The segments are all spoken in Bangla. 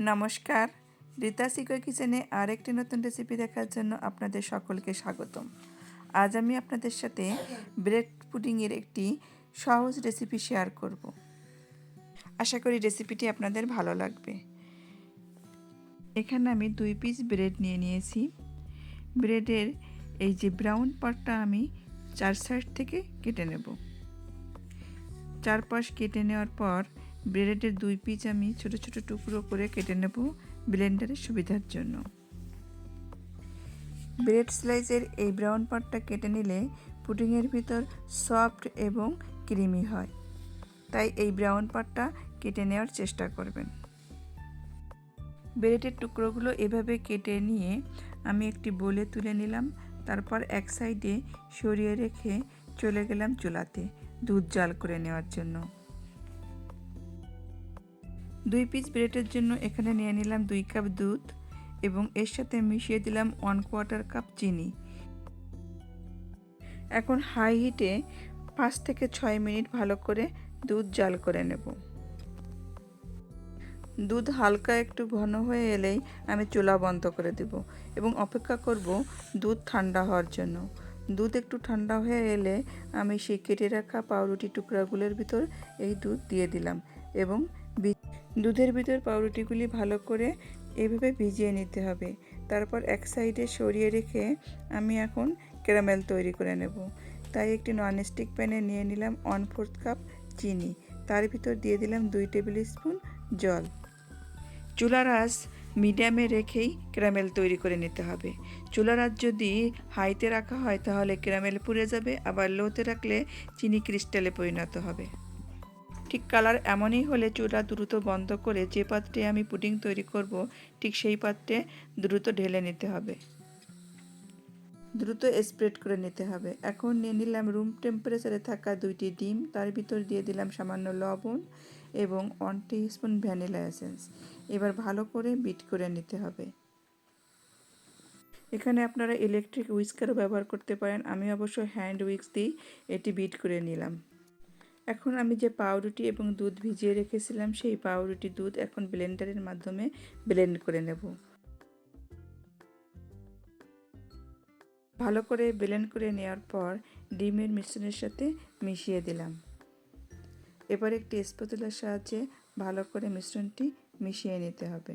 নমস্কার। রীতা সিকো কিচেনে আরেকটি নতুন রেসিপি দেখার জন্য আপনাদের সকলকে স্বাগতম। আজ আমি আপনাদের সাথে ব্রেড পুডিংয়ের একটি সহজ রেসিপি শেয়ার করব। আশা করি রেসিপিটি আপনাদের ভালো লাগবে। এখানে আমি দুই পিস ব্রেড নিয়ে নিয়েছি। ব্রেডের এই যে ব্রাউন পার্টটা আমি চার সাইড থেকে কেটে নেব। চারপাশ কেটে নেওয়ার পর ব্রেডের দুই পিস আমি ছোট ছোট টুকরো করে কেটে নেব ব্লেন্ডারের সুবিধার জন্য। ব্রেড স্লাইসের এই ব্রাউন পার্টটা কেটে নিলে পুডিংয়ের ভিতর সফট এবং ক্রিমি হয়। তাই এই ব্রাউন পার্টটা কেটে নেওয়ার চেষ্টা করবেন। ব্রেডের টুকরোগুলো এভাবে কেটে নিয়ে আমি একটি বলে তুলে নিলাম। তারপর এক সাইডে সরিয়ে রেখে চলে গেলাম চুলাতে দুধ জাল করে নেওয়ার জন্য। দুই পিস ব্রেডের জন্য এখানে নিয়ে নিলাম দুই কাপ দুধ এবং এর সাথে মিশিয়ে দিলাম ওয়ান কোয়ার্টার কাপ চিনি। এখন হাই হিটে পাঁচ থেকে ছয় মিনিট ভালো করে দুধ জাল করে নেব। দুধ হালকা একটু ঘন হয়ে এলেই আমি চুলা বন্ধ করে দেব এবং অপেক্ষা করব দুধ ঠান্ডা হওয়ার জন্য। দুধ একটু ঠান্ডা হয়ে এলে আমি সেই কেটে রাখা পাউরুটি টুকরাগুলোর ভিতর এই দুধ দিয়ে দিলাম এবং দুধের ভিতর পাউরুটিগুলি ভালো করে এভাবে ভিজিয়ে নিতে হবে। তারপর এক সাইডে সরিয়ে রেখে আমি এখন ক্যারামেল তৈরি করে নেব। তাই একটি ননস্টিক প্যানে নিয়ে নিলাম ওয়ান ফোর্থ কাপ চিনি। তার ভিতর দিয়ে দিলাম দুই টেবিল স্পুন জল। চুলার আঁচ মিডিয়ামে রেখেই ক্যারামেল তৈরি করে নিতে হবে। চুলার আঁচ যদি হাইতে রাখা হয় তাহলে ক্যারামেল পুড়ে যাবে, আবার লোতে রাখলে চিনি ক্রিস্টালে পরিণত হবে। ঠিক কালার এমনই হলে চুলা দ্রুত বন্ধ করে যে পাত্রে আমি পুডিং তৈরি করব, ঠিক সেই পাত্রে দ্রুত ঢেলে নিতে হবে। দ্রুত স্প্রেড করে নিতে হবে। এখন নিয়ে নিলাম রুম টেম্পারেচারে থাকা দুইটি ডিম, তার ভিতর দিয়ে দিলাম সামান্য লবণ এবং ওয়ান স্পুন ভ্যানিলা এসেন্স এবার ভালো করে বিট করে নিতে হবে। এখানে আপনারা ইলেকট্রিক উইস্কারও ব্যবহার করতে পারেন। আমি অবশ্য হ্যান্ড উইক্স দিয়েই এটি বিট করে নিলাম। এখন আমি যে পাউরুটি এবং দুধ ভিজিয়ে রেখেছিলাম, সেই পাউরুটি দুধ এখন ব্লেন্ডারের মাধ্যমে ব্লেন্ড করে নেব। ভালো করে ব্লেন্ড করে নেওয়ার পর ডিমের মিশ্রণের সাথে মিশিয়ে দিলাম। এবার একটি স্পতুলার সাহায্যে ভালো করে মিশ্রণটি মিশিয়ে নিতে হবে।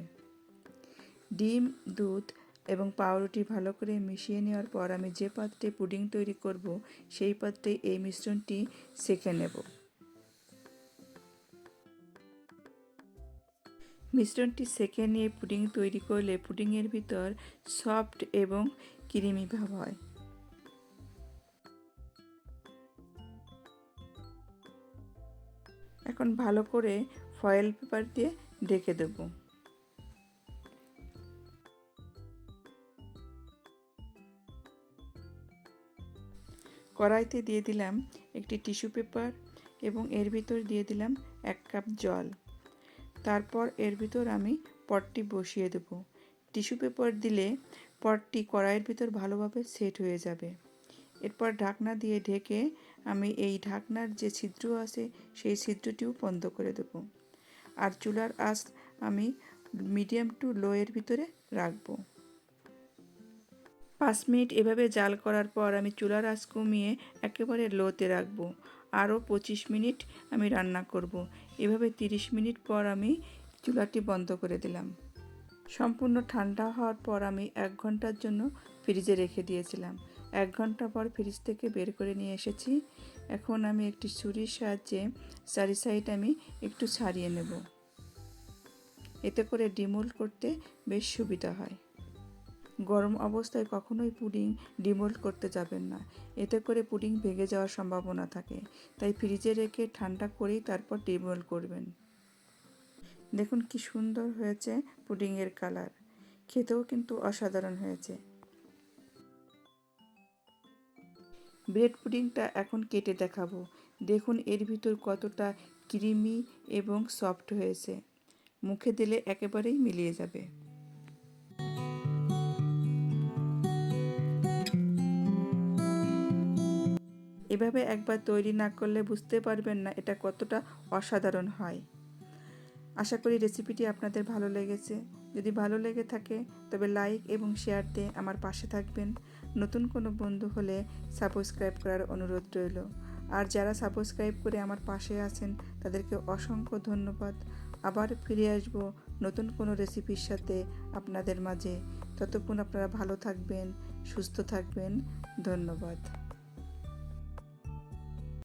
ডিম, দুধ এবং পাউরুটি ভালো করে মিশিয়ে নেওয়ার পর আমি যে পাত্রে পুডিং তৈরি করব, সেই পাত্রে এই মিশ্রণটি সেঁকে নেব। মিশ্রণটি সেকে নিয়ে পুডিং তৈরি করলে পুডিংয়ের ভিতর সফট এবং ক্রিমি ভাব হয়। এখন ভালো করে ফয়েল পেপার দিয়ে ঢেকে দেব। কড়াইতে দিয়ে দিলাম একটি টিস্যু পেপার এবং এর ভিতর দিয়ে দিলাম এক কাপ জল। তারপর এর ভিতর আমি পটটি বসিয়ে দেব। টিস্যু পেপার দিলে পটটি কড়াইয়ের ভিতর ভালোভাবে সেট হয়ে যাবে। এরপর ঢাকনা দিয়ে ঢেকে আমি এই ঢাকনার যে ছিদ্র আছে, সেই ছিদ্রটিও বন্ধ করে দেব। আর চুলার আঁচ আমি মিডিয়াম টু লোয়ের ভিতরে রাখব। পাঁচ মিনিট এভাবে জাল করার পর আমি চুলার আঁচ কমিয়ে একেবারে লোতে রাখব। আরও পঁচিশ মিনিট আমি রান্না করব। এভাবে তিরিশ মিনিট পর আমি চুলাটি বন্ধ করে দিলাম। সম্পূর্ণ ঠান্ডা হওয়ার পর আমি এক ঘণ্টার জন্য ফ্রিজে রেখে দিয়েছিলাম। এক ঘণ্টা পর ফ্রিজ থেকে বের করে নিয়ে এসেছি। এখন আমি একটি ছুরির সাহায্যে চারি সাইড আমি একটু ছাড়িয়ে নেব। এতে করে ডিমোল্ড করতে বেশ সুবিধা হয়। গরম অবস্থায় কখনোই পুডিং ডিমোল্ড করতে যাবেন না। এতে করে পুডিং ভেঙে যাওয়ার সম্ভাবনা থাকে। তাই ফ্রিজে রেখে ঠান্ডা করেই তারপর ডিমোল্ড করবেন। দেখুন কি সুন্দর হয়েছে পুডিংয়ের কালার। খেতেও কিন্তু অসাধারণ হয়েছে। ব্রেড পুডিংটা এখন কেটে দেখাবো। দেখুন এর ভিতর কতটা ক্রিমি এবং সফট হয়েছে। মুখে দিলে একেবারেই মিলিয়ে যাবে। এভাবে একবার তৈরি না করলে বুঝতে পারবেন না এটা কতটা অসাধারণ হয়। আশা করি রেসিপিটি আপনাদের ভালো লেগেছে। যদি ভালো লেগে থাকে, তবে লাইক এবং শেয়ার দিয়ে আমার পাশে থাকবেন। নতুন কোনো বন্ধু হলে সাবস্ক্রাইব করার অনুরোধ রইল। আর যারা সাবস্ক্রাইব করে আমার পাশে আছেন, তাদেরকে অসংখ্য ধন্যবাদ। আবার ফিরে আসব নতুন কোনো রেসিপির সাথে আপনাদের মাঝে। ততক্ষণ আপনারা ভালো থাকবেন, সুস্থ থাকবেন। ধন্যবাদ।